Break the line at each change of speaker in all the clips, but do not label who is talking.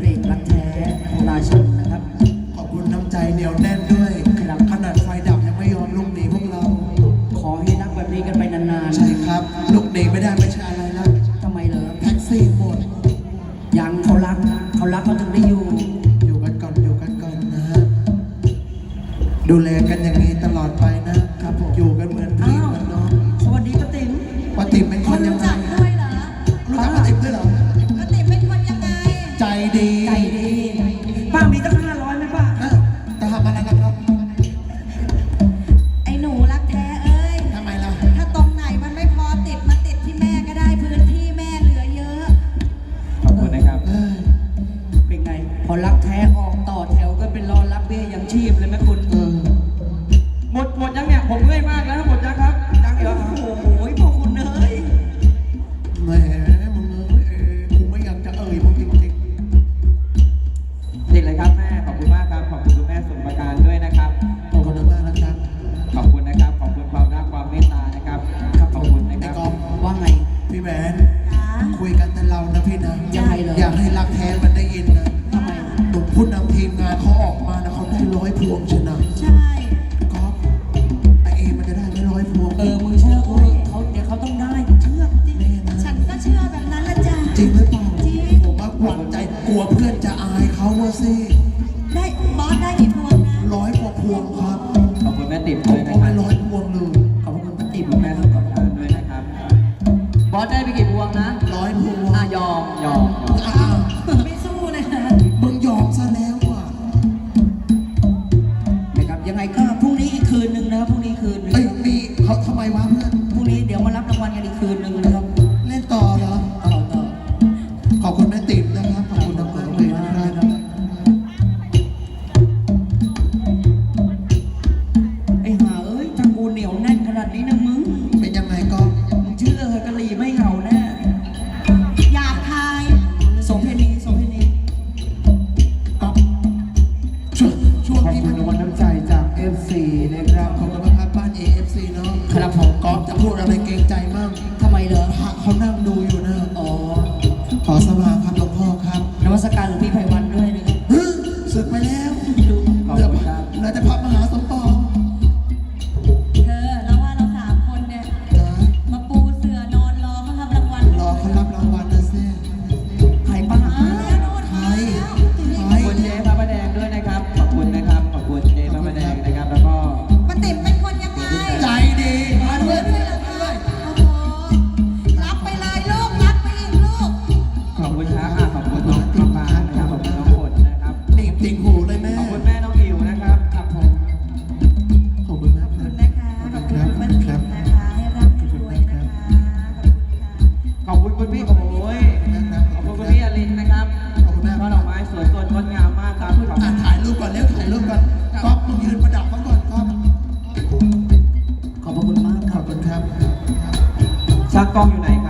กรี
ด
รักแท้
โค
ราชนะครับ
ขอบคุณน้ำใจเหนียวแน่น พูดอะไร
เกรง
ใจ
มั่งา
กล้
อ
งอยู่ไห
นครับ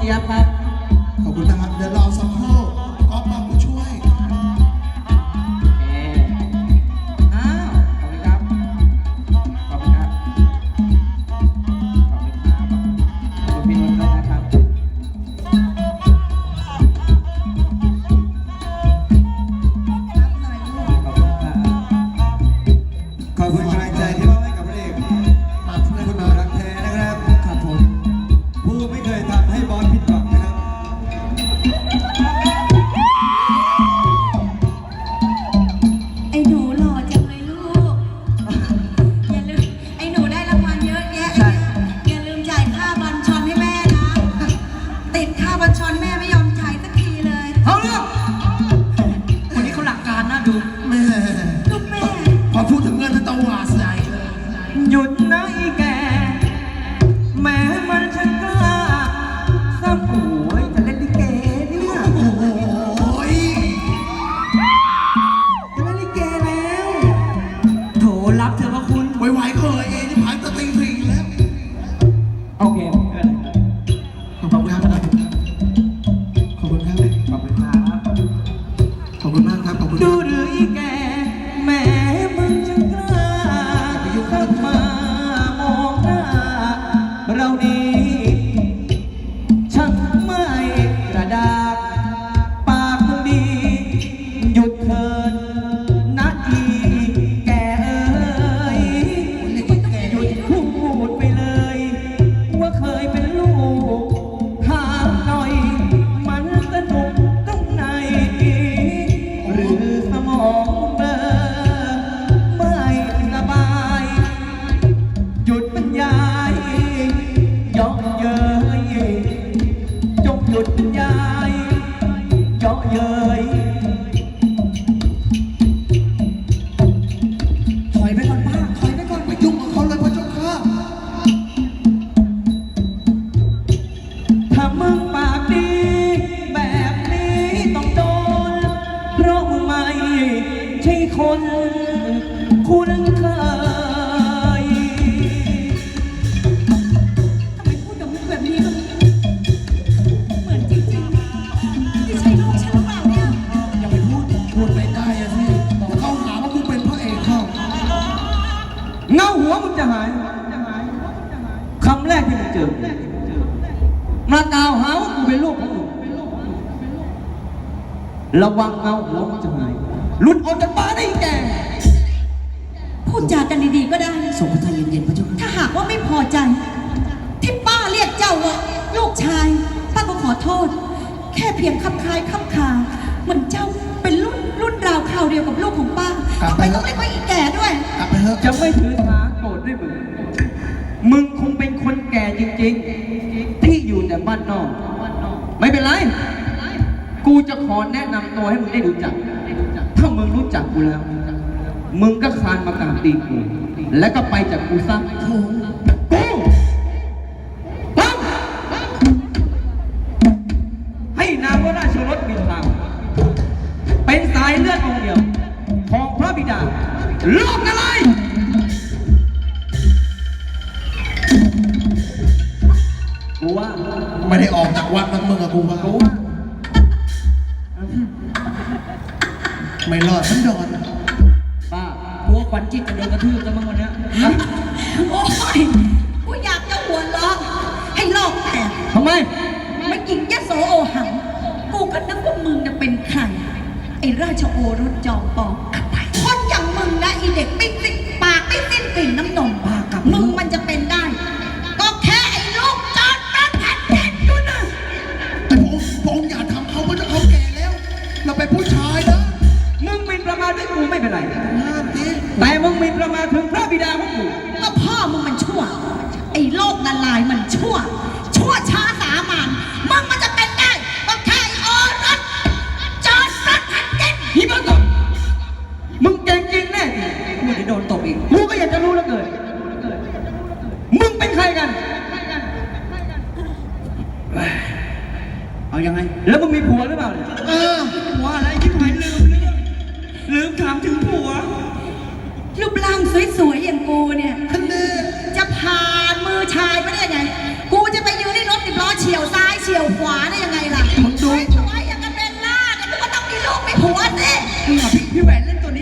เจี
ย
บครับ ขอบคุณนะครับ เดี๋
ยว
ร
อ
สัก ระ
วังเงาหัวมึงจะหายหลุดออกจากบ้านได้อีกแก
พูดจากันดีๆก็ได้
ส่งพระไทยเย็นๆพระเจ้าค่ะ
ถ้าหากว่าไม่พอใจ ที่ป้าเรียกเจ้าว่าลูกชายป้าก็ขอโทษ แค่เพียงคำคล้ายคำคาเหมือนเจ้าเป็นรุ่นรุ่นราวคราวเดียวกับลูกของป้าทำไมต้องเรียกว่าอีแก่ด้วย
กลับไปเถอะ
จะไม่ถือสาโกรธด้วยมึง มึงคงเป็นคนแก่จริงๆ ที่อยู่แต่บ้านนอก ไม่เป็นไร กูจะขอแนะนำตัวให้มึงได้รู้จัก ถ้ามึงรู้จักกูแล้ว มึงก็คานมากราบตีนกู แล้วก็ไปจากกูซะกูปั๊มให้นามว่าราชรถบินทาง เป็นสายเลือดองค์เดียว ของพระบิดาโลกอะไรกูว่า
ไม่ได้ออกจากวัดนั้นมึงกับกูว่า
กูว่า
ไม่รอดทั้งดอน
ป้ากูว่าขวัญจิตจะโดนกระทืบจะมั้งวันเนี้ยฮะ
โอ้ยกูอยากจะหัวเราะให้โลกแตก
ทำไม
ไม่กินยะโสโอหัง กูก็นึกว่ามึงจะเป็นใคร ไอ้ราชโอรสจอมปองคนอย่างมึงนะไอีเด็กไม่สิ้นปากไม่สิ้นกลิ่นน้ำนมปากกับมึงมัน
มินประมาทด้วยกูไม่เป็นไร
ห้ามดิ
แต่มึงหมินประมาทถึงพระบิดาของกู
ก็พ่อมึงมันชั่ว ไอ้โลกละลายมันชั่ว ชั่วช้า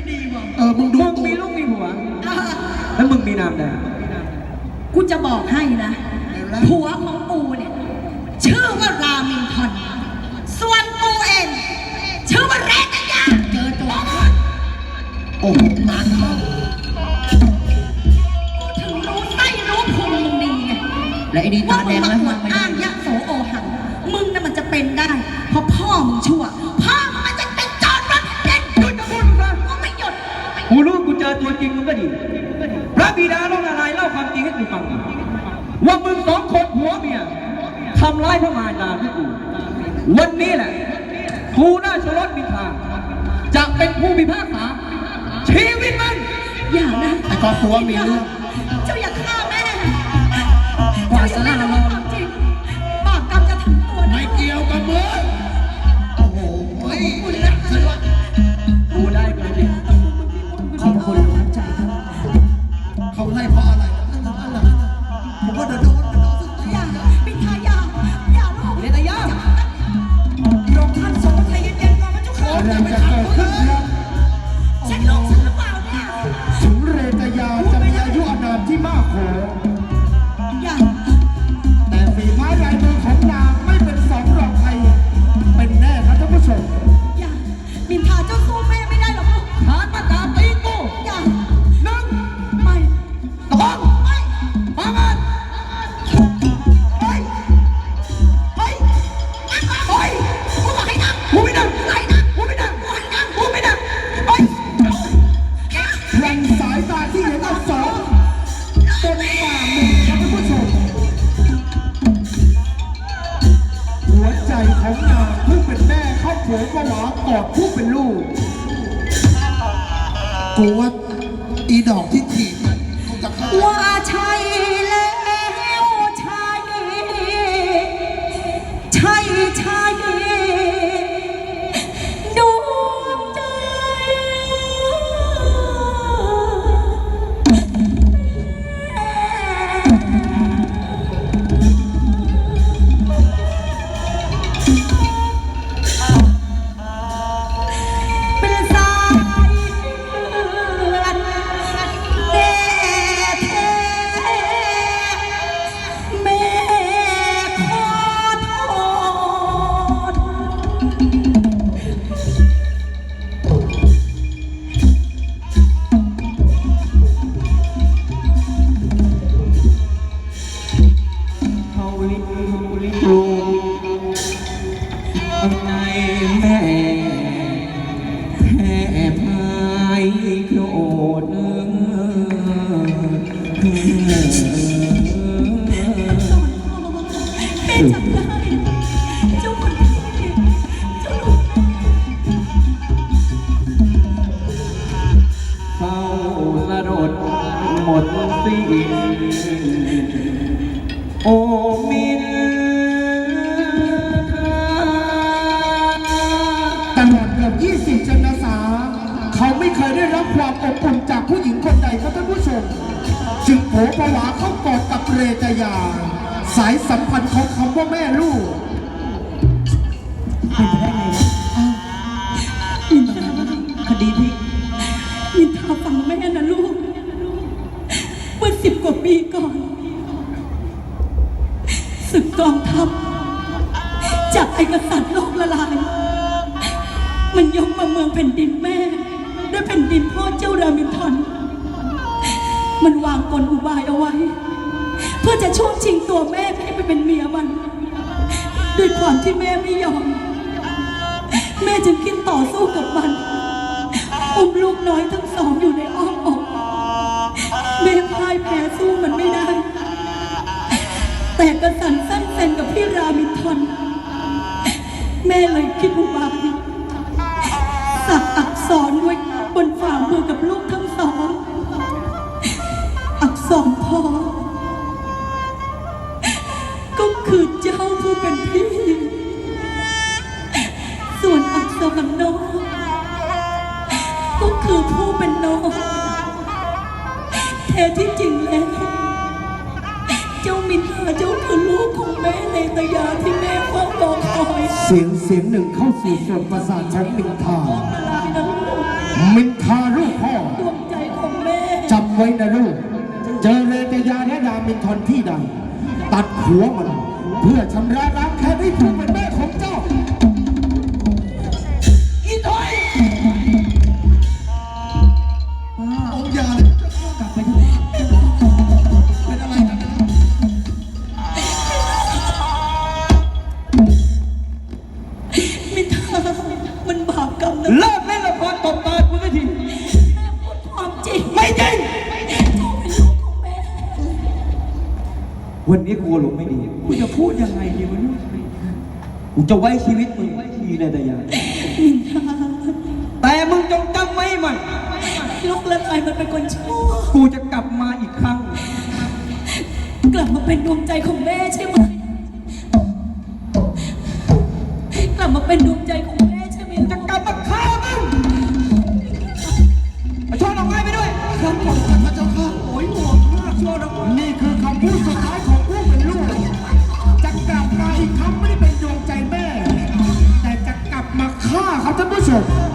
นเล่
น
ตัว
นี้ดีว่ะ
เออมึงดู
มึง
ตัว
มีลูกมีผัว
เออ
แล้วมึงมีนามใด
กูจะบอกให้นะ ผัวของกูเนี่ย ชื่อว่ารามินทอน ส่วนกูเอง ชื่อว่าเรตยา
เจอตัว
โอ้โหงานเข้า
กูถึงรู้ไส้รู้พุงมึงดีไง
และไอ้นี่
ว่า
ตา
มึ
แด
ง
ง
มา
แล้ว
อวด
ไม่
อ้า
ได้
ง ริงมึงก็
ดี พระบิดาลงอะไรเล่าความจริงให้กูฟังหน่อยว่ามึงสองคนผัวเมียทำร้ายพระมารดาที่กู วันนี้แหละกูน่าชลดมินทาจะเป็นผู้พิพากษาชีวิตมัน
อย่านะ
ไอ้ครอบครัวมีเรื่อง
เจ้าอย่าฆ่าแม่
กว่าสลา
เจ้า
ล
อย่าไม่รู้ความจริงบาปกรรมจะถึงตัวนะ
ไม่เกี่ยวกับมึง โผ
ผวาเข้ากอดกับเรตยา สายสัมพันธ์ของคำว่าแม่ลูก
คดีพลิก
มินทาฟังแม่นะลูกเมื่อสิบกว่าปีก่อนศึกกองทัพจากไอกษัตริย์โลกละลาย มันยกมาเมืองแผ่นดินแม่ ด้วยแผ่นดินพ่อเจ้ารามินทอน มันวางกลอุบายเอาไว้ เพื่อจะช่วงชิงตัวแม่ให้ไปเป็นเมียมัน ด้วยความที่แม่ไม่ยอม แม่จึงคิดต่อสู้กับมัน อุ้มลูกน้อยทั้งสองอยู่ในอ้อมอกแม่พ่ายแพ้สู้มันไม่ได้ แต่กระสันสั้นเซนกับพี่รามินทนแม่เลยคิดอุบายสักอักษรไว้บนฝ่ามือกับลูก เสีย
งหนึ่งเข้าสู่ส่วนประสาทของมินทา
มิน
ทาลูกพ่อ
ดวงใจของแม่
จำไว้นะลูก เจอเรตยาและดามินทอนที่ใดตัดหัวมัน เพื่อชำระล้างแค้นให้
ถู
กเป็
น
แม่ของเจ้า กู
จะไว้ชีวิตมึงไว้ทีในตยา
มินทา
แต่มึงจงจำไว้ให้มัน
ลูกละลายมันเป็นคนชั่ว
กูจะกลับมาอีกครั้ง
กลับมาเป็นดวงใจของแม่ใช่ไหม กลับมาเป็นดวงใจของแม่
ม